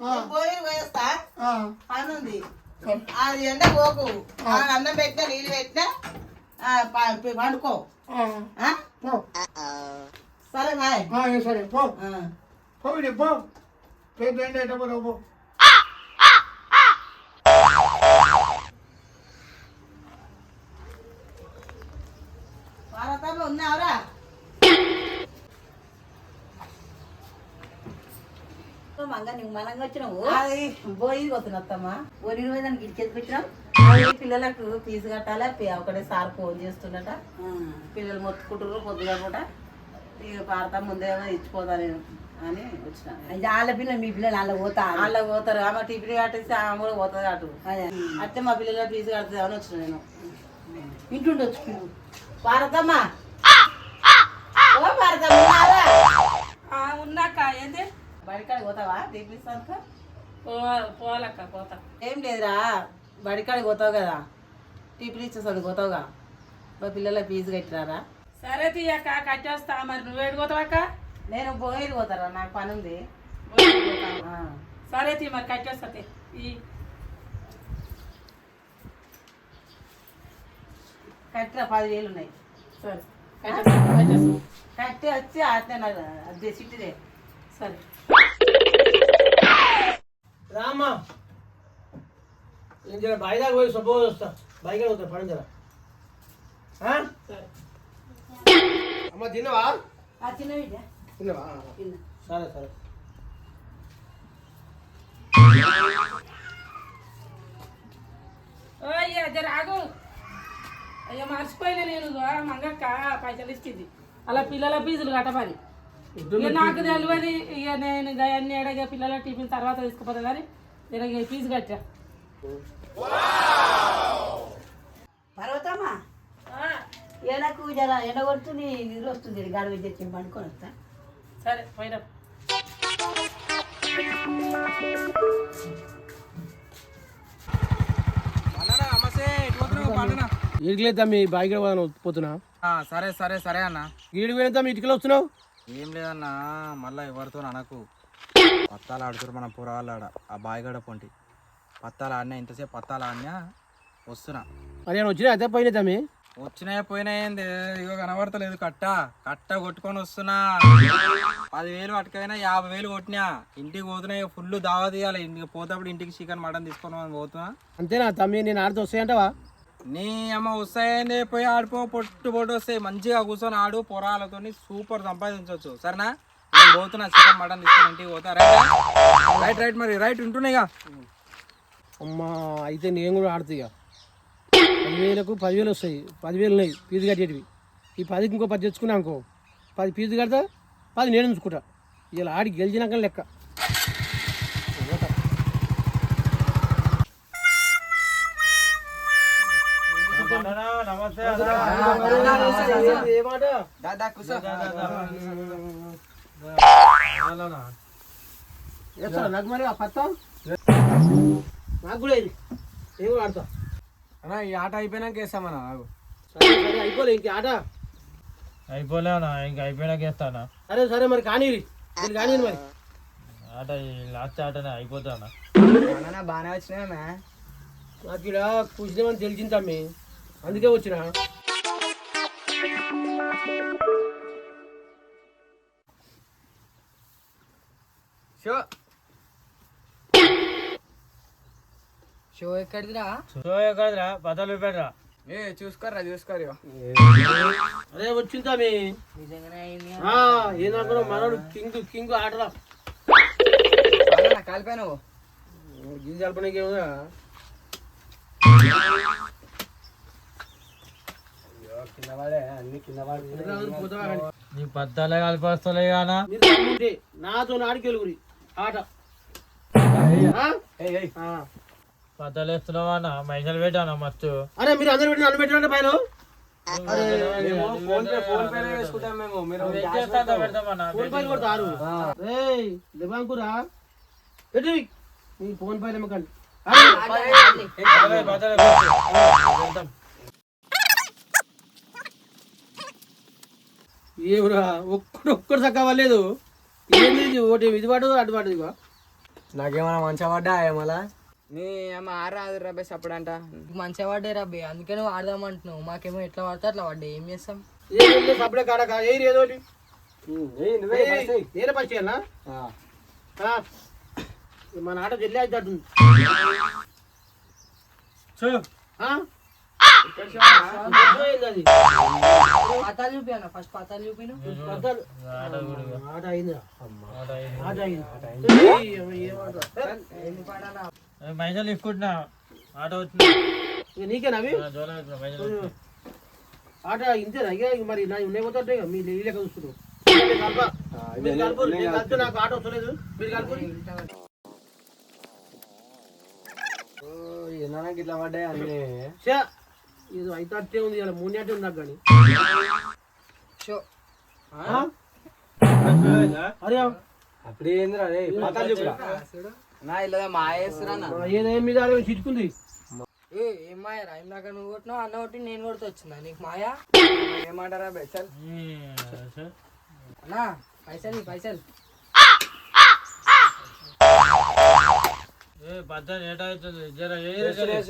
పోయి పోయేస్తా సరే. అది ఎండ పోకు. అన్నం పెట్టినా నీళ్ళు పెట్టినా ఆ, ప- ప- వండుకో ఆ, ఆ? పో. సరే ఏ సరే పో. ఆ. పో ఇది పో. రేపు ఏంటి? ఎట్ట పోతావు పో భారతమ్మ ఉన్నావురా మంగ నువ్వు మనంగా వచ్చినావు? అది పోయి పోతున్నత్తమ్మా ఓరి రోజు దానికి ఇచ్చేది పెట్టినావు పోయి పిల్లలకు ఫీజు కట్టాలి? ఒకటే సార్ ఫోన్ చేస్తున్నట పిల్లలు మొత్తుకుంటారు పొద్దుగా కూడా ఇక భారతమ్మ ముందేమో ఇచ్చిపోతా నేను అని వచ్చిన. అది వాళ్ళ పిల్లలు మీ పిల్లలు వాళ్ళ పోతా? వాళ్ళకి పోతారు. ఆమె టిఫిన్ కట్టేసి ఆమె కూడా పోతుంది అటు. అట్టే మా పిల్లల ఫీజు కడుతుందని వచ్చిన నేను. ఇంటుండొచ్చు. నువ్వు బడికాడికి పోతావా? తీపిస్తాను పోవాలక్క పోతా. ఏం లేదురా బడికాడికి పోతావు కదా. టిఫిన్ ఇచ్చేసాడు పోతావుగా. మా పిల్లల ఫీజు కట్టినారా సరే తీయక్క కట్టేస్తా మరి నువ్వు ఏడిపోతావక్క నేను పోయి పోతారా? నాకు పని ఉంది. సరే తీ మరి కట్టేస్తా కట్టిన పదివేలు ఉన్నాయి. సరే. కట్టేస్తా కట్టేస్తా కట్టి వచ్చి అదే సిట్టిదే సరే. రామ్మా. నేను జర బయట పోయి సపోజ్ వస్తా. బయట పోతా జర? సరే అమ్మ తిన్నవా? తిన్నవా? సరే సరే. అయ్యా జర ఆగు. అయ్యా మర్చిపోయినా నేను మంగక్క పైసలు ఇచ్చింది. అలా పిల్లల ఫీజులు కట్టమని. ఇక నాకు తెలియదు ఇక నేను ఇక అన్ని ఏడగా పిల్లల టిఫిన్ తర్వాత తీసుకుపోతా కానీ నేను ఇక ఫీజు కట్టా. పర్వతమ్మా ఆ, ఎండకు జర ఎండ కొడుతుంది నిద్ర వస్తుంది. గాడి తెచ్చి పండుకొని వస్తా. సరే పోయినా ఇటుకలే తమ్మి బయట పోతున్నా. ఆ, సరే సరే సరే అన్న. పోయిన తమ్మి ఇటుకలు వస్తున్నావు? ఏం లేదన్నా మళ్ళా ఎవరితో అనకు. పత్తాలు ఆడుతారు మన పురాలు ఆడ ఆ బాయిగడ పొంటి. పత్తాలు ఆడినా ఇంతసేపు పత్తాలు ఆడినా వస్తున్నా. మరి నేను వచ్చినా అయితే పోయినా తమ్మి? వచ్చినాయి పోయినాయింది ఇగో కనబడతలేదు కట్ట. కట్ట కొట్టుకొని వస్తున్నా. పదివేలు పట్టుకైనా యాభై వేలు కొట్టినా. ఇంటికి పోతున్నాయి ఫుల్ దావా తీయాలి ఇంటికి పోతప్పుడు ఇంటికి చికెన్ మటన్ తీసుకొని పోతున్నా. అంతేనా తమ్మి? నేను ఆడితే వస్తాయంటావా? నీ అమ్మ వస్తాయండి పోయి ఆడిపో పొట్టు పొట్టు వస్తాయి మంచిగా కూర్చొని ఆడు పొరాలతో సూపర్ సంపాదించవచ్చు సరేనా? నేను పోతున్నా చికెన్ మటన్ తీసుకొని ఇంటికి పోతా. రైట్ రైట్ రైట్ మరి రైట్ ఉంటున్నాయిగా అమ్మా అయితే నేను కూడా ఆడుతా ఇక. పదివేలకు పదివేలు వస్తాయి. పదివేలు ఉన్నాయి ఫీజు కట్టేటివి. ఈ పదికి ఇంకో పది తెచ్చుకున్నా అనుకో పది ఫీజు కడతా పది నేను ఉంచుకుంటా. ఇలా ఆడి గెలిచినాక లెక్క. ఏమాట వేస్తావా నాకు మరి ఆ పత్తా నాకు కూడా ఇది నేను కూడా ఆడతా అన్న ఈ ఆట అయిపోయినాక వేస్తామన్నా నాకు సరే సరే అయిపోలే ఇంక ఆట అయిపోలేనా ఇంకా అయిపోయినాక వేస్తానా సరే సరే మరి కానీ మీరు కానీ మరి ఆట ఈ లాస్ట్ ఆటనే అయిపోతానా బాగానే వచ్చినాయా నాకు ఇక్కడ కూర్చున్నామని తెలిసింది తమ్మి అందుకే వచ్చిన షో షో ఎక్కడిదిరా? సో ఎక్కడరా పదలు పెట్టరా ఏ చూసుకోరా చూసుకోరు అదే వచ్చింది తమ్మి ఆ, ఏందనుకున్నావు మనోడు కింగ్ కింగ్ ఆటరా. కాలిపోయినావు? గిది కలపడానికి ఏముందా నీ పద్దాలే కానా నాతో నాడికి వెలుగురి ఆట. పద్దాలు వేస్తున్నావా అన్న? మైసలు పెట్టానా మస్తు? అరే మీరు అందరు పెట్టి నన్ను పైన? ఫోన్ పే ఫోన్ పేనే వేసుకుంటాం మేము మీరు వెయిట్ చేస్తా పెడతామన్నా ఫోన్ పైలు కొడతారు రేయ్ దివాంకురా పెట్టి నీ ఫోన్ పైన ఎమ్మకండి పద్దాలు ఏవురా ఒక్కడు ఒక్కడు చక్క అవ్వలేదు. ఏంది ఇది ఒకటి ఇది పాటు అటు పాటు ఇదిగో నాకేమైనా మంచిగా పడ్డా మళ్ళా నీ ఏమో ఆరాదు రబేష్ అప్పుడంట మంచిగా పడ్డాయి రబ్బి అందుకే నువ్వు ఆడదామంటున్నావు మాకేమో ఎట్లా పడితే అట్లా పడ్డాయి. ఏం చేస్తాం? సప్పుడే కాడ ఏరి ఏదో నేనే ఆ. మన ఆట జల్లి అయితే పాతాలు ఆ? ఫస్ట్ పాతాలు చూపిను పద్దాలు. ఆట ఆట అయింది ఆట? వచ్చింది ఇక ఆట ఇంతేనా ఇక మరి నా ఉన్నాయి పోతుంటే మీ లెక్క చూస్తున్నావు మీరు కలుపు నేను నాకు ఆట వస్తలేదు మీరు కలుపు ఇట్లా పడ్డాయి అన్నీ ఇది అయితే అట్టే ఉంది ఇలా మూడు అట్టే ఉంది నాకు కానీ. షో. ఆ? అరే అప్పుడే ఏందిరా రే పతాలు చెప్పురా. నా ఇలా మా వేస్తున్నా ఏదేం మీద చిట్టుకుంది. ఏ ఏం మాయరా ఇందాక నువ్వు కొట్టినావు అన్న కొట్టి నేను కొడుతూ వచ్చిందా? నీకు మాయా? ఏమంటారా బెచ్చల్? అన్నా పైసలు పైసలు. ఏ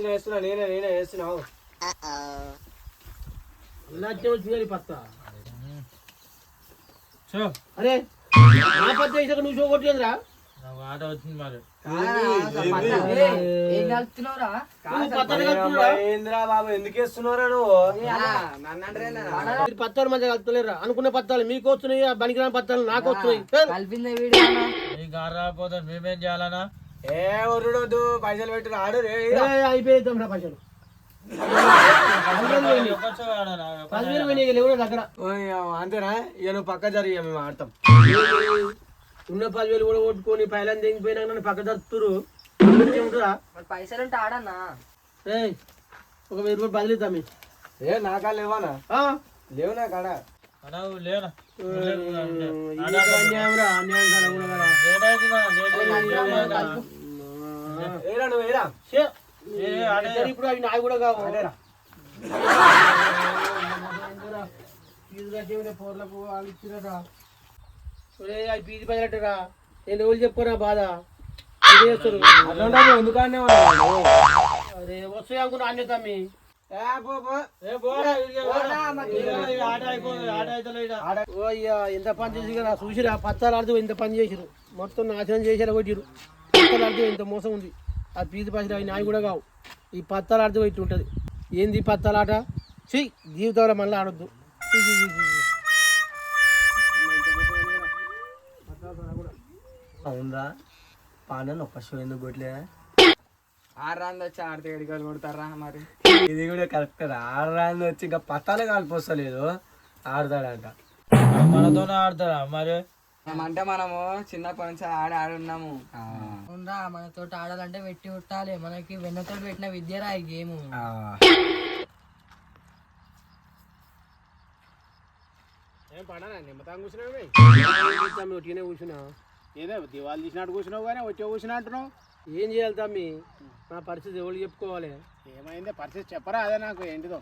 వేస్తున్నా నేనే నేనే వేస్తున్నావు అరే నా పత్త వేసాక నువ్వు ఆటో వచ్చింది మరి. పత్తాలు మంచిగా కలుపుతలేరా అనుకున్న పత్తాలు మీకు వస్తున్నాయి బనికిరాని పత్తాలు నాకు వస్తున్నాయి. రాకపోతే మేమేం చేయాలనా ఏ ఒరుడొద్దు పైసలు పెట్టి ఆడు రే అయిపోయిద్దాం రా పైసలు. అంతేనా ఇక నువ్వు పక్క జరిగి మేము ఆడతాం ఉన్న పదివేలు కూడా కొట్టుకొని పైలని దిగిపోయినా నన్ను పక్క తరుతురు ఉంటుందా పైసలు ఉంటే ఆడన్నా ఒక వెయ్యి రూపాయలు బదిలిద్దాం మీ. ఏ నాకా లేవానా? లేవు నా కాడ లేనా. ఏరా నువ్వు ఏరా ఇప్పుడు అవి నావి కూడా కావు. ఫీజు పోర్లకు వాళ్ళు ఇచ్చిరరా ఒరే అవి ఫీజు పదిలట్టరా నేను ఎవరు చెప్పుకోరా బాధ? ఎందుకనే అరే వస్తాయి అనుకున్నా అన్నీ తమ్మి? ఓ అయ్యా ఎంత పని చేసి కదా చూసిరా పత్తాలు ఆడుతూ ఎంత పని చేసిరు మొత్తం నాశనం చేసారు కొట్టిరు పత్తాలు ఆడుతూ ఎంత మోసం ఉంది. ఆ పీతి పైసలు అవి నాయి కూడా కావు. ఈ పత్తాలు ఆడుతూ ఇట్టు ఉంటుంది. ఏంది ఈ పత్తాల ఆట చెయ్యి జీవితంలో మళ్ళీ ఆడొద్దు. అవునరా పానని ఒక్క షో ఎందుకు కొట్టలేదా ఆరాంది వచ్చి ఆడితే ఎడికలు కొడతారా మరి? ఇది కూడా కరెక్ట్ ఆడరాని వచ్చి ఇంకా పత్తాలే కాలిపోస్తలేదు. ఆడతాడంట. మనతోనే ఆడతాడా మరి? అంటే మనము చిన్నప్పటి నుంచి ఆడి ఆడి అవునరా మనతోటి ఆడాలంటే వెట్టి కొట్టాలి మనకి వెన్నతో పెట్టిన విద్యరా ఈ గేమ్. ఏం పడానా నిమ్మతాం కూర్చున్నావే తమ్మి ఒట్టినే కూర్చున్నా. ఏదో దివాళి తీసినట్టు కూర్చున్నావు కానీ వచ్చే కూర్చున్నా అంటున్నావు. ఏం చేయాలి తమ్మి? నా పరిస్థితి ఎవరు చెప్పుకోవాలి? ఏమైంది? పరిస్థితి చెప్పరా అదే నాకు ఏంటిదో.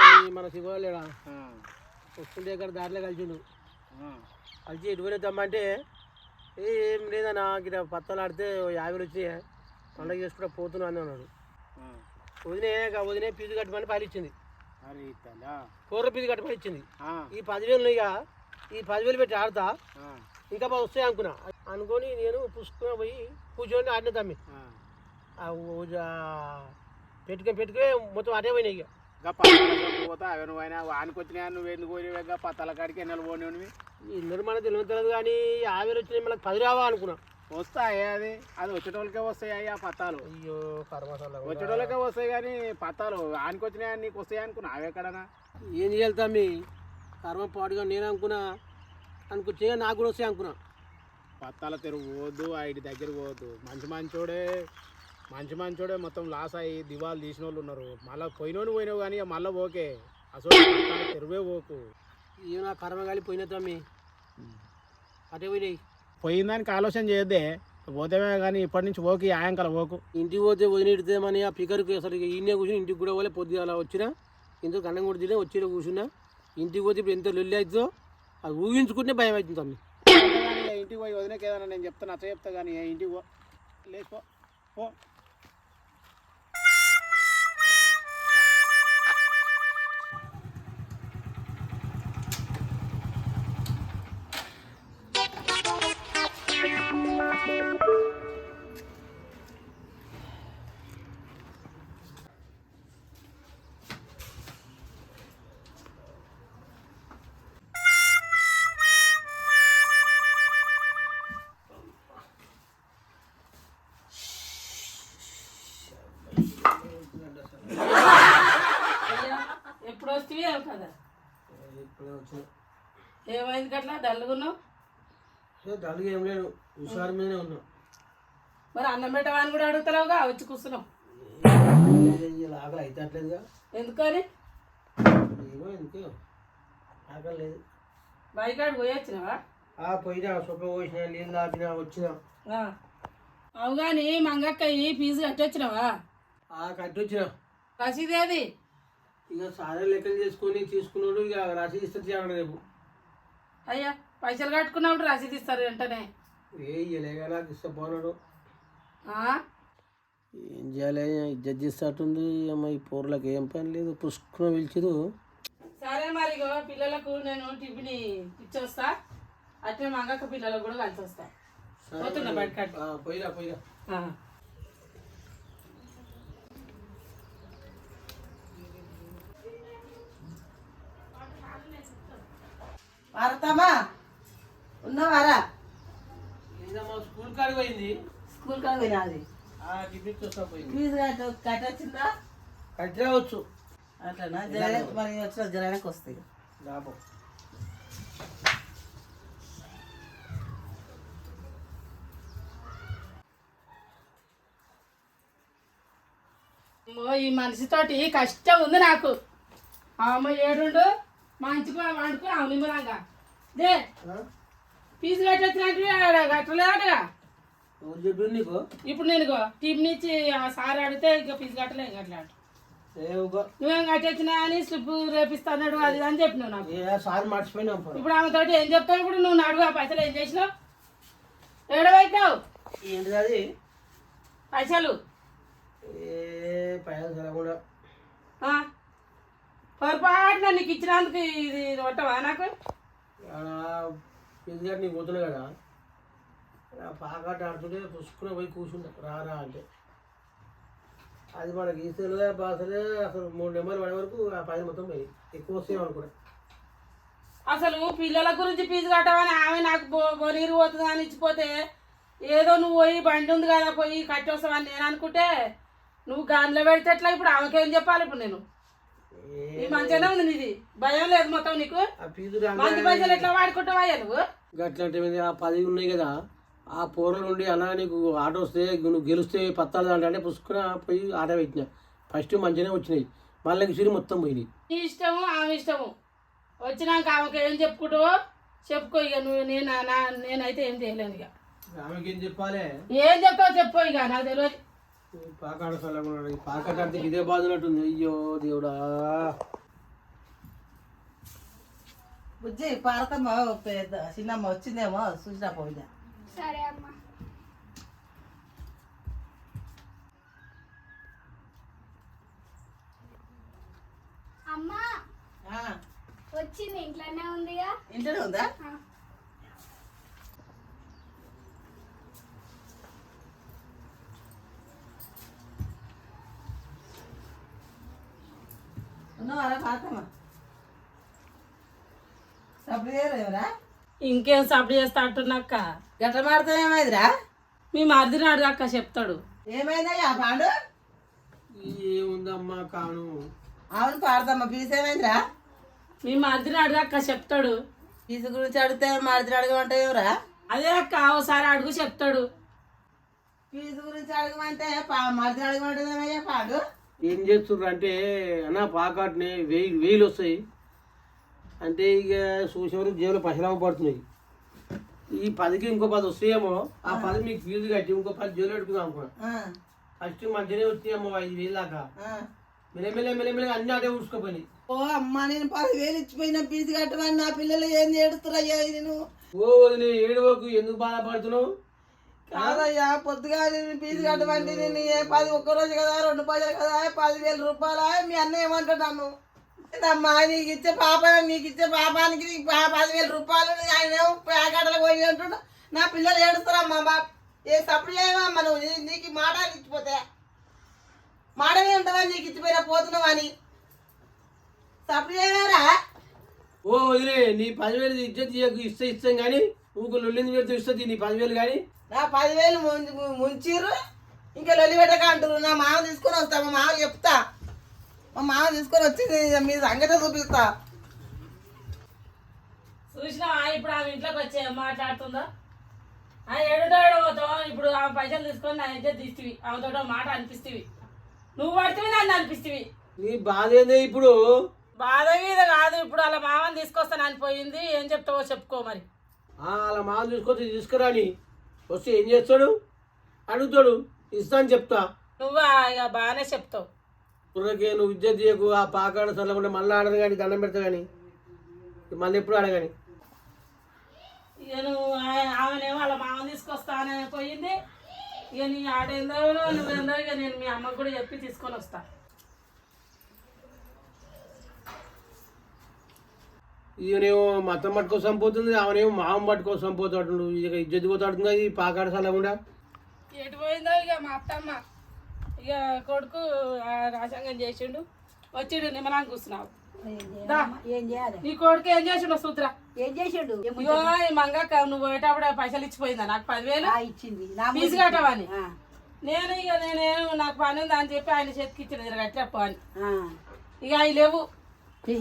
తమ్మి మన శివాలేడా వస్తుంటే ఇక్కడ దారిలో కలిసిండు. కలిసి ఎటువైనా తమ్మంటే "ఏ, లేదన్నా ఇక్కడ పత్తలు ఆడితే ఓ యాభై వచ్చినాయి. పండగ చేసుకుంటా పోతున్నా అని అన్నాడు. వదినే వదినే ఫీజు కట్టమని పైలు ఇచ్చింది. కూర ఫీజు కట్టమని ఇచ్చింది. ఈ పదివేలు ఇక ఈ పదివేలు పెట్టి ఆడతా. ఇంకా బాగా వస్తాయి అనుకున్నా. అనుకొని నేను పుసుకుని పోయి కూర్చొని ఆడిన తమ్మి. పెట్టుకొని పెట్టుకొని మొత్తం అటే పోయినాయి ఇక. పోతా అవి నువ్వైనా వానికొచ్చినా నువ్వు ఎందుకు పోయినవి పత్తాల కాడికి ఎన్నెలు పోనివి తెలియదు కానీ వేలు వచ్చినాయి మళ్ళీ పది రావా అనుకున్నా. వస్తాయి అది? అది వచ్చేటోళ్ళకే వస్తాయి ఆ పత్తాలు? అయ్యో వచ్చేటోళ్ళకే వస్తాయి కానీ పత్తాలు ఆనికొచ్చినా నీకు వస్తాయి అనుకున్నా? అవెక్కడనా ఏం చేయాలి తమ్మి? కర్మ పాడుగా నేను అనుకున్నా అనుకొచ్చే నాకు కూడా వస్తాయి అనుకున్నా. పత్తాల తెరువు పోవద్దు ఐడి దగ్గర పోవద్దు. మంచి మంచోడే. మంచి మంచోడే మొత్తం లాస్ అయ్యి దివాలు తీసిన వాళ్ళు ఉన్నారు. మళ్ళీ పోయినోని పోయినావు కానీ మళ్ళీ ఓకే అసలు తెరువే పోకు. ఇక నా కర్మ కాలి పోయినా తమ్మి? అటే పోయినాయి. పోయిన దానికి ఆలోచన చేయొద్దే. పోతేమే కానీ ఇప్పటి నుంచి ఓకే ఆయంకల పోకు. ఇంటికి పోతే వదిలిడితేమని ఆ పికర్కి అసలు ఈయనే కూర్చుని ఇంటికి కూడా పోలే పొద్దుగా అలా వచ్చినా. ఇందుకు అన్నం కూడా తినే వచ్చి కూర్చున్నా. ఇంటికి పోతే ఇప్పుడు ఎంత లొల్లి అవుతుందో అది ఊహించుకుంటే భయం అవుతుంది తమ్మి. ఇంటికి పోయి వదినకి ఏదైనా నేను చెప్తా నచ్చ చెప్తా కానీ ఇంటికి పో. లేచిపో పో. వస్తే కదా. ఇప్పుడే వచ్చిన ఏమైంది గట్లా? డల్గున్నావు డల్గా ఏం లేదు. హుషారు మీదనే ఉన్నా. మరి అన్నం పెట్టవని కూడా అడుగుతున్నావుగా వచ్చి ఆకలి అయితే అట్లేదుగా ఎందుకని? ఏమో ఎందుకు. ఆకలి లేదు. బైకాడు పోయి వచ్చినావా? ఆ పోయినా. సొప్ప పోసిన నీళ్ళు తాపినా వచ్చినా. ఆ. అవు కానీ మంగక్కయ్యి ఫీజు కట్టొచ్చినావా? ఆ కట్టి వచ్చిన రసీదు ఏది ఇక సారే లెక్కలు చేసుకొని తీసుకున్నాడు ఇక రాసి ఇస్తే చేయాలి రేపు. అయ్యా పైసలు కట్టుకున్నప్పుడు రసీదు ఇస్తారు వెంటనే. ఏ ఇయ్యలేగా నాకు ఇస్తే పోనాడు ఆ? ఏం చేయాలి ఇజ్జత్ చేస్తట్టుంది అమ్మ ఈ పోర్లకు ఏం పని లేదు పుష్కున పిలిచిరు సరే మరి ఇగో పిల్లలకు నేను టిఫిన్ ఇచ్చొస్తా. అట్లే మంగక్క పిల్లలకు కూడా కలిసి వస్తా పోతున్నా పోయిరా పోయిరా. పార్వతమ్మా ఉన్నవారా? స్కూల్ కాడికి పోయింది? స్కూల్ కాడ పోయినది ఆ టిఫిన్ చూస్తా పోయింది. ఫీజు కట్ట కట్టొచ్చిందా? కట్టి రావచ్చు అట్లనా? జర మరి వచ్చిన జరానికి వస్తాయి. లాభం ఈ మనిషితోటి కష్టం ఉంది నాకు. అమ్మ ఏడుండు? మంచిగా వండుకుని అవు నిమ్మలంగా దే ఫీజు కట్టొచ్చినట్టు కట్టలేదటగా? నీకు? ఇప్పుడు నేను ఇచ్చి ఆ సార్ అడిగితే ఇక ఫీజు కట్టలేదు కట్టలేడు నువ్వేం కట్టొచ్చినా అని స్లిప్ రేపిస్తాడు అది అని చెప్పినావు నాకు. సార్ మర్చిపోయినాం పో. ఇప్పుడు ఆమె తోటి ఏం చెప్తావు ఇప్పుడు? నువ్వు నడువు ఆ పైసలు ఏం చేసినావు? ఏడవైతావు ఏంటిది అది? పైసలు? ఏ పైసలు ఆ? పొరపాటున నీకు ఇచ్చినందుకు ఇది కొట్టవా నాకు? ఫిజిగారు నీకు పోతున్నా కదా. పాకాట ఆడుతుంటే పుసుకుని పోయి కూర్చుంటా. రారా అంటే. అది మనకి ఈసలే బాసలే అసలు మూడు నెంబర్లు పడే వరకు ఆ పైన మొత్తం పోయి. ఎక్కువ వస్తాయి అనుకున్నా. అసలు పిల్లల గురించి ఫీజు కట్టవని ఆమె నాకు బొనీరు పోతుంది అని ఇచ్చిపోతే ఏదో నువ్వు పోయి బండి ఉంది కదా పోయి కట్టి వస్తావని నేను అనుకుంటే నువ్వు గాన్లో పెడితే ఎట్లా? ఇప్పుడు ఆమెకేం చెప్పాలి ఇప్పుడు నేను? ఈ మంచిగానే ఉంది నీది. భయం లేదు మొత్తం నీకు. మంచి పైసలు ఎట్లా వాడుకుంటావా నువ్వు? గట్లాంటి మీద ఆ పది ఉన్నాయి కదా. ఆ పూర్వ నుండి అలా నీకు ఆటో వస్తే నువ్వు గెలిస్తే పత్తాలు అంటే పుసుకున పోయి ఆట పెట్టిన. ఫస్ట్ మంచిగానే వచ్చినాయి. మళ్ళీ సిరి మొత్తం పోయినాయి. నీ ఇష్టము ఆమె ఇష్టము. వచ్చినాక ఆమెకు ఏం చెప్పుకుంటావో చెప్పుకో ఇక. నువ్వు నేను నా నేనైతే ఏం చేయలేను ఇక. ఆమెకి ఏం చెప్పాలి? ఏం చెప్తావు చెప్పు ఇక. నాకు తెలియదు. పాకాడ పాకాట అంటే ఇదే బాధనట్టుంది అయ్యో దేవుడా. బుజ్జి పార్వతమ్మ పెద్ద చిన్నమ్మ వచ్చిందేమో చూసినా పోయినా. సరే అమ్మా. అమ్మా ఆ, వచ్చింది. ఇంట్లోనే ఉందిగా. ఇంట్లోనే ఉందా? సప్పుడు ఇంకేం సప్లై చేస్తా అంటున్నాక గట్ల మాడతాం ఏమైందిరా? మీ మరిదిని అడగక్క చెప్తాడు. ఏమైందయ్యా పాండు? ఏముందమ్మా కాను? అవును పాడతామ్మ ఫీజు ఏమైందిరా? మీ మరిదిని అడగక్క చెప్తాడు. ఫీజు గురించి అడిగితే మాడితే అడగమంటే ఎవరా? అదే అక్క ఒకసారి అడుగు చెప్తాడు. ఫీజు గురించి అడగమంటే పా మాడితే అడగమంటే ఏమయ్యా పాండు? ఏం చేస్తుర్రు అంటే అన్న పాకాట్ని వెయ్యి వేలు వస్తాయి. అంటే ఇక చూసేవారు జేబులో పశలామ పడుతున్నాయి. ఈ పదికి ఇంకో పది వస్తాయేమో ఆ పది మీకు ఫీజు కట్టి ఇంకో పది జేబులో పెట్టుకుందాం అనుకున్నా ఫస్ట్ మంచిగానే వచ్చినాయమ్మో ఐదు వేలు దాకా. మెల్లమెల్ల మెల్లమెల్ల అన్ని అదే ఊడ్చుకోపోయి ఓ అమ్మా నేను పదివేలు ఇచ్చిపోయిన ఫీజు కట్టమని నా పిల్లలు ఏం ఇది నువ్వు? ఓ వదిలే ఏడవకు ఎందుకు బాధపడుతున్నావు? కాదయ్యా పొద్దుగా నేను ఫీజు కట్టమంటే నేను ఏ పది ఒక్క రోజు కదా రెండు పదులు కదా పదివేల రూపాయలు? మీ అన్న ఏమంటున్నాను అమ్మా నీకు ఇచ్చే పాప నీకు ఇచ్చే పాపానికి నీకు పదివేల రూపాయలు ఆయన ఏమో ప్యాకెట్లు పోయి అంటున్నా నా పిల్లలు ఏడుస్తారమ్మా బా. ఏ సప్పుడు చేయమమ్మా నువ్వు నీ- నీకు మాటలు మాట ఇచ్చిపోతే. మాటనే ఉంటుందా నీకు ఇచ్చిపోయినా పోతున్నావు అని? సప్పుడు ఓ వదిలే నీ పదివేలు ఇజ్జత్ ఇస్తే ఇస్తాం కానీ ఊకు లొల్లింది పెడితే ఇస్తుంది నీ పదివేలు కానీ. నా పదివేలు ముంచి ముంచిర్రు. ఇంకా లొల్లి పెట్టక అంటారు నా మామ తీసుకొని వస్తా. మా మామ చెప్తా. మా మామ తీసుకొని వచ్చి మీ సంగతి చూపిస్తా. చూసినావా? ఇప్పుడు ఆమె ఇంట్లోకి వచ్చే మాట్లాడుతుందో? ఆ ఏడుటో పోతాం ఇప్పుడు ఆమె పైసలు తీసుకొని నా ఇజ్జత్ తీస్తువి. ఆమెతో మాట అనిపిస్తువి. నువ్వు పడితే నన్ను అనిపిస్తువి. నీ బాధ ఏందే ఇప్పుడు? బాధ మీద కాదు. ఇప్పుడు అలా మామని తీసుకొస్తాను అనిపోయింది ఏం చెప్తావో చెప్పుకో మరి. ఆ, అలా మామ చూసుకొచ్చి తీసుకురాని. వస్తే ఏం చేస్తాడు? అడుగుతాడు ఇస్తా అని చెప్తా. నువ్వు? ఇక బాగానే చెప్తావు. కుర్రకే నువ్వు ఇజ్జత్ చేయకు ఆ పాకాడ చల్లకుండా మళ్ళీ ఆడదు కానీ దండం పెడతా కానీ మళ్ళీ ఎప్పుడు ఆడగాని. ఇక నువ్వు ఆమెనేమో వాళ్ళ మామని తీసుకొస్తానని పోయింది. ఇక నీ ఆడేందో నువ్వేందో ఇక నేను మీ అమ్మకు కూడా చెప్పి తీసుకొని వస్తా. ఈయనేమో మతం పట్టుకోసం పోతుంది ఆమెనేమో మామ పట్టుకోసం పోతాడు. ఇక ఇజ్జత్ పోతాడుతుంది ఈ పాకాడ చల్లకుండా ఎటు పోయిందో ఇక మా అత్తమ్మ. ఇక కొడుకు ఆ రాజంగం చేసిండు. వచ్చిండు నిమ్మలాంగి కూర్చున్నావు దా. ఏం చేయాలి? నీ కొడుకు ఏం చేసిండు సూత్ర. ఏం చేసిండు? మంగక్క నువ్వు పోయేటప్పుడు పైసలు ఇచ్చిపోయిందా? నాకు పదివేలు? ఆ, ఇచ్చింది. నా ఫీజు కట్టవని నేను ఇక నేనేం నాకు పని ఉంది అని చెప్పి ఆయన చేతికి ఇచ్చిన కట్టప్ప అని. ఆ. ఇక అవి లేవు.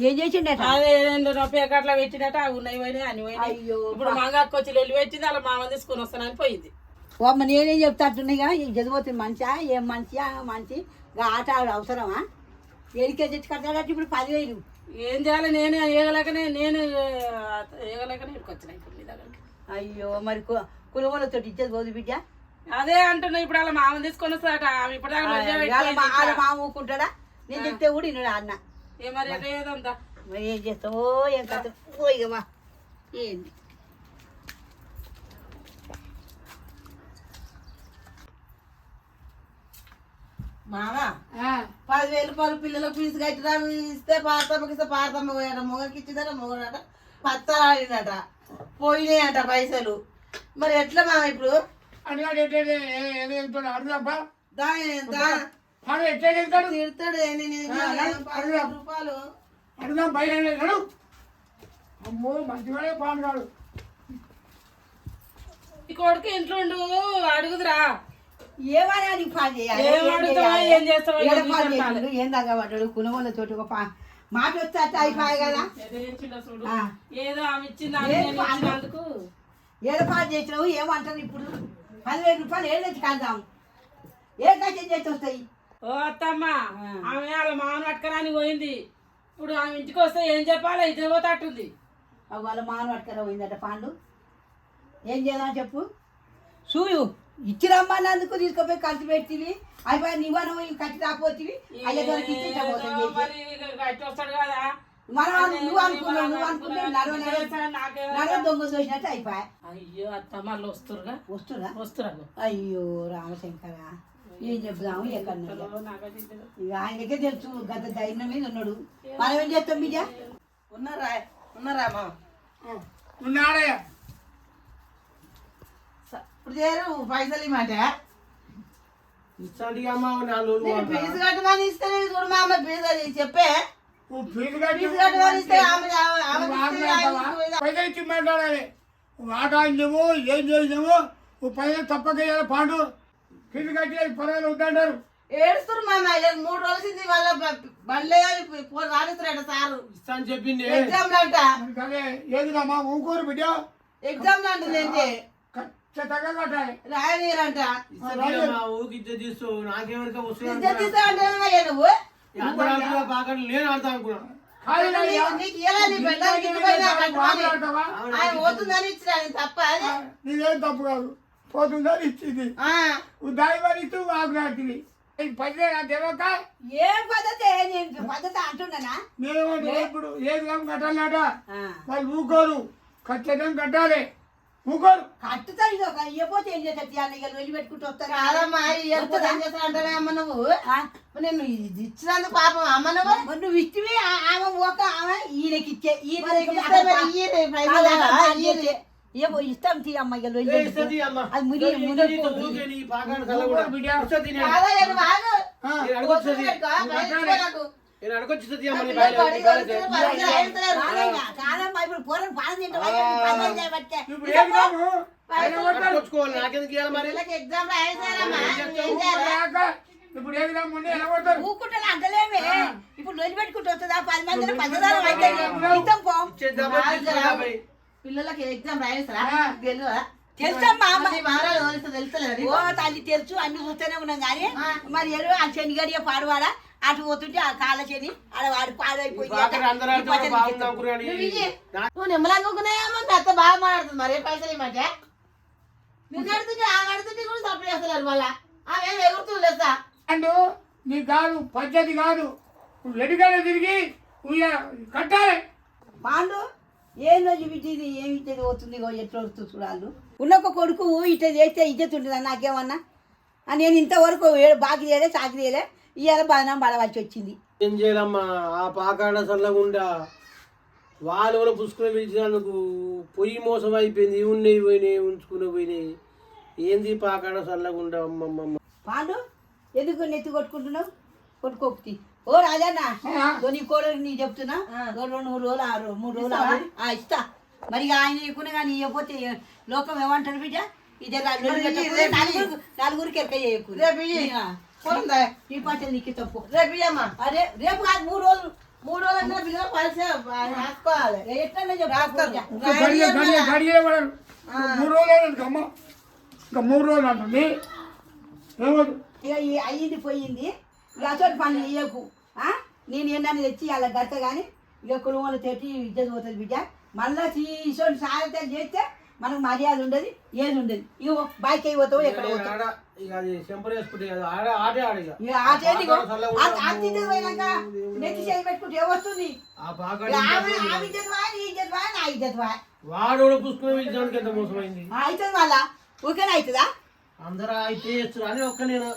ఏం చేసిండట? అదే రెండు పేకట్ల పెట్టినట్టు అవి ఉన్నాయి పోయినాయి అని పోయినాయి. అయ్యో ఇప్పుడు మంగక్క వచ్చి వెళ్ళి పెట్టింది అలా మామ తీసుకొని వస్తానని పోయింది. అమ్మ నేనేం చెప్తాట్టున్నాయిగా ఈ చదిపోతుంది మంచిగా ఏం మంచిగా మంచి? ఆట అవసరమా? ఏడికే తెచ్చి కట్టాడట ఇప్పుడు పదివేలు. ఏం చేయాలి? నేను ఏగలేకనే నేను ఏగలేకనే ఇక్కడికి వచ్చిన ఇప్పుడు మీ దగ్గరికి. అయ్యో మరి కులవలతో ఇచ్చేది పోదు బిడ్డ. అదే అంటున్నా ఇప్పుడు అలా మామ తీసుకొని వస్తాడట ఆమె ఇప్పుడు. మామ ఊకుంటాడా? నేను చెప్తే కూడా ఇన్నాడు అన్న. ఏ మరి ఎట్లా ఏదంతా మరి ఏం చేస్తావో ఏం కథ ఓ ఇక మా ఏంది మామ పదివేలు రూపాయలు పిల్లలకు ఫీజు కట్టినా ఇస్తే పారతమ్మకి ఇస్తే పారతమ్మ పోయాడ మొగకి ఇచ్చిందట మొగడట పత్తాలు ఆడినట పోయినాయట పైసలు మరి ఎట్లా మామ ఇప్పుడు అని వాడు ఎట్లా అడుగుదాపా దా వాడు ఎట్లా తిడతాడు? నేను రూపాయలు. అడుగుదాం బయట వెళ్ళాడు అమ్మో పాడుగాడు ఈ కొడుకు ఇంట్లో ఉండు అడుగుదురా. ఏమని నీకు పని చేయాలి? ఏం అడుగుతావో, చేస్తావో, ఏడ కులవలతోటి ఒక పా- మాట వచ్చేట అయిపోయాయి కదా? ఎదిరించిండో చూడు. ఆ. ఏదో ఆమె ఇచ్చింది ఆమె ఏం నేను పాడు? ఇచ్చినందుకు ఏడపాటు చేసినావు? ఏమంటారు ఇప్పుడు? పదివేల రూపాయలు ఏడు తెచ్చి ఏ కష్టం చేసి వస్తాయి? ఓ అత్తమ్మ ఆమె వాళ్ళ మామను పట్టుకరాని పోయింది. ఇప్పుడు ఆమె ఇంటికి వస్తే ఏం చెప్పాలి? ఇది పోతట్టుంది అవి వాళ్ళ మాను పట్టుకరా పోయిందట పాండు. ఏం చేద్దాం చెప్పు? సూయు ఇచ్చి రమ్మన్నందుకు తీసుకుపోయి ఖర్చు పెట్టివి అయిపోయి నివారణ పోయి కట్టి కట్టి వస్తాడు కదా. మనం నువ్వు అనుకున్నావు నువ్వు అనుకున్నావు నడవ నడవ దొంగ చూసినట్టు అయిపోయా. అయ్యో అత్తమ్మ వాళ్ళు వస్తురుగా వస్తురా వస్తురా అయ్యో రామశంకర. ఏం చెప్దాము. ఇక. ఆయనకే తెలుసు గత ధైర్యం మీద ఉన్నాడు. మనం ఏం చేస్తాం బిడ్డ ఉన్నారా? ఉన్నారా మామ ఉన్నాడే స- ఇప్పుడు చేరు పైసలు అమ్మ నాలుగు పోతా. ఫీజు కట్టమని ఇస్తే చూడు మా అమ్మ ఫీజు అది చెప్పే. ఫీజు కట్టమని ఇస్తే ఆమె పైసలు ఇచ్చి మాట్లాడాలి. ఆడినావు ఏం నువ్వు పైసలు తప్పక పాండు. ఫీజు కట్టి పర్వాలేదు వద్దంటారు ఏడుస్తారు మా ఇలా మూడు రోజులు వాళ్ళ బండ్లే రానిస్తారట సారు. ఇస్తా అని చెప్పింది ఎగ్జామ్ అంట అదే ఏదిరామా ఊకోరు బిడ్డ? ఎగ్జామ్ రాయనీరంట. నేను ఆడతా అనుకున్నాను. నీకు-. మాట్లాడతావా? ఆయన పోతుందని ఇచ్చిన తప్ప అది నీదేం తప్పు కాదు. పోతుందని ఇచ్చింది. ఆ, నువ్వు దాయి ఇస్తూ ఆకులాంటివి పైసలు తెలియక ఏం పద్ధతి? నేను పద్ధతి అంటున్నానా నేను ఇప్పుడు ఏది కట్టాలట. ఆ. వాళ్ళు ఊకోరు. ఖచ్చితంగా కట్టాలి. ఊకోరు. కట్టుతా ఇది ఒక ఇవ్వకపోతే ఏం చేస్తారు? ఇక వెళ్ళి పెట్టుకుంటూ వస్తారు. కాదమ్మా ఇయ్యకపోతే ఏం చేస్తా అంటావే అమ్మ నువ్వు? నేను ఇది ఇచ్చినందుకు పాపం అమ్మ నువ్వు? మరి నువ్వు ఇచ్చివి ఆమె ఒక ఆమె ఈయనకి ఇచ్చే ఈయన మరి మరి. ఏమో ఇస్తాం తీ అమ్మ ఇక. అది కాదమ్మా ఇప్పుడు పూర్వం మరి? ఎగ్జామ్ రాక. ఇప్పుడు ఏది ముందు ఎలా కొడతారు ఊకుంటే అంటలేమే. ఇప్పుడు లొలి పెట్టుకుంటూ వస్తుందా? పది మంది పచ్చదారం అయితే ఇస్తాం పో. ఇచ్చేద్దామా, తీసుకురాబోయ్. పిల్లలకి ఎగ్జామ్ రాయేస్తారా? తెలియదా తెలుసమ్మా ఓ తల్లి తెలుసు. అన్ని చూస్తూనే ఉన్నాం కానీ మరి ఏదో ఆ శని గడియ పాడువాడా? అటు పోతుంటే ఆ కాళ్ళ శని ఆడ వాడు పాడైపోయింది. నువ్వు. నువ్వు నిమ్మలంగుకున్నాయేమో మీ అత్త బాగా మాట్లాడుతుంది మరి పైసలు ఇమ్మంటే నిన్ను అడుగుతుంటే ఆమె అడుగుతుంటే కూడా సప్లై చేస్తలేరు మళ్ళా. ఆమె ఏం ఎగురుతుంది లేదా అండు నీ కాదు పద్ధతి కాదు. నువ్వు తిరిగి ఉయ్య కట్టాలి. పాండు ఏందో చూపించేది ఏమి ఇచ్చేది పోతుంది ఎట్లా వస్తుంది చూడాలి. ఉన్న ఒక కొడుకు ఇట్లా చేస్తే ఇజ్జత్ ఉంటుందా నాకేమన్నా? నేను ఇంతవరకు బాకి చేయలే చాకి చేయలే. ఇవాళ బదనం పడవలసి వచ్చింది. ఏం చేయాలమ్మా? ఆ పాకాడ చల్లకుండా వాళ్ళు కూడా పుసుకుని పిలిచినందుకు పొయ్యి మోసం అయిపోయింది ఉన్నాయి పోయినాయి ఉంచుకుని పోయినాయి. ఏంది పాకాడ చల్లకుండా అమ్మమ్మ పాండు ఎందుకు నెత్తి కొట్టుకుంటున్నావు? కొట్టుకోపుతి ఓ రాజన్న ఓ నీ కోడలు నీ చెప్తున్నా. రెండు మూడు రోజులు ఆరు మూడు రోజులు ఆరు ఆ, ఇస్తా. మరి ఇక ఆయన ఇవ్వకుండా కానీ ఇవ్వకపోతే లోకం ఏమంటారు బిడ్డ? ఇదే రా- లొల్లి పెట్టకూడదు, నలుగురు నలుగురికి ఎక్క రేపు ఇయ్యి. ఈ పచ్చలు నీకు తప్పు రేపు ఇయ్యమ్మా. అరే రేపు కాదు మూడు రోజులు. మూడు రోజులు పిల్లలు పైసలు రాసుకోవాలి. గడియ గడియ గడియ కూడా మూడు రోజులు అయింది అమ్మ. ఇంకా మూడు రోజులు అంటుంది. ఇక ఈ అయ్యింది పోయింది. ఇక అసలు పని చేయకు. ఆ? నేను ఏంటని తెచ్చి అలా గడత కానీ ఇక కుటుంబంలో తెచ్చి ఇజ్జత్ పోతుంది బిడ్డ. మళ్ళా ఇటువంటి సాయంత్రం చేస్తే మనకు మర్యాద ఉండదు ఏది ఉండదు. ఇక బైక్ అయిపోతావు ఎక్కడ పోతావు? నెత్తి చేయి పెట్టుకుంటే ఏమొస్తుంది ఆ పాకాడ ఇక ఆమె ఆమె ఇజ్జత్ వా నీ ఇజ్జత్ వా నా ఇజ్జత్ వా వాడు కూడా పుసుకుని పిలిచడానికి ఎంత మోసమైంది? అవుతుంది మళ్ళా? ఊరికేనే అవుతుందా? అందరూ అయితే అని ఒక్క నేను